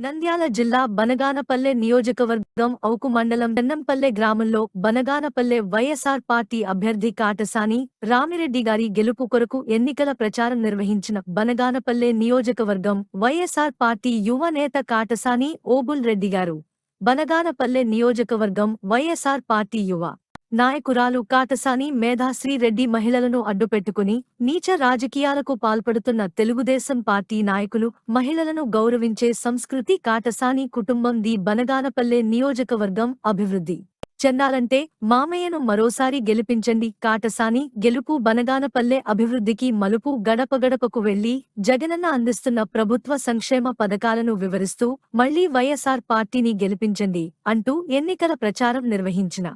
నంద్యాల జిల్లా బనగానపల్లె నియోజకవర్గం ఔకు మండలం బెన్నంపల్లె గ్రామంలో బనగానపల్లె వైఎస్ఆర్ పార్టీ అభ్యర్థి కాటసాని రామిరెడ్డి గారి గెలుపు కొరకు ఎన్నికల ప్రచారం నిర్వహించిన బనగానపల్లె నియోజకవర్గం వైఎస్ఆర్ పార్టీ యువ నేత కాటసాని ఓబుల్ రెడ్డి గారు. బనగానపల్లె నియోజకవర్గం వైఎస్ఆర్ పార్టీ యువ నాయకురాలు కాటసాని మేధాశ్రీ రెడ్డి మహిళలను అడ్డుపెట్టుకుని నీచ రాజకీయాలకు పాల్పడుతున్న తెలుగుదేశం పార్టీ నాయకులు మహిళలను గౌరవించే సంస్కృతి కాటసాని కుటుంబం ది బనగానపల్లె నియోజకవర్గం అభివృద్ధి. చెందాలంటే మామయ్యను మరోసారి గెలిపించండి. కాటసాని గెలుపు బనగానపల్లె అభివృద్ధికి మలుపు గడపగడపకు వెళ్ళి జగనన్న అందిస్తున్న ప్రభుత్వ సంక్షేమ పథకాలను వివరిస్తూ మళ్ళీ వైఎస్ఆర్ పార్టీని గెలిపించండి అంటూ ఎన్నికల ప్రచారం నిర్వహించిన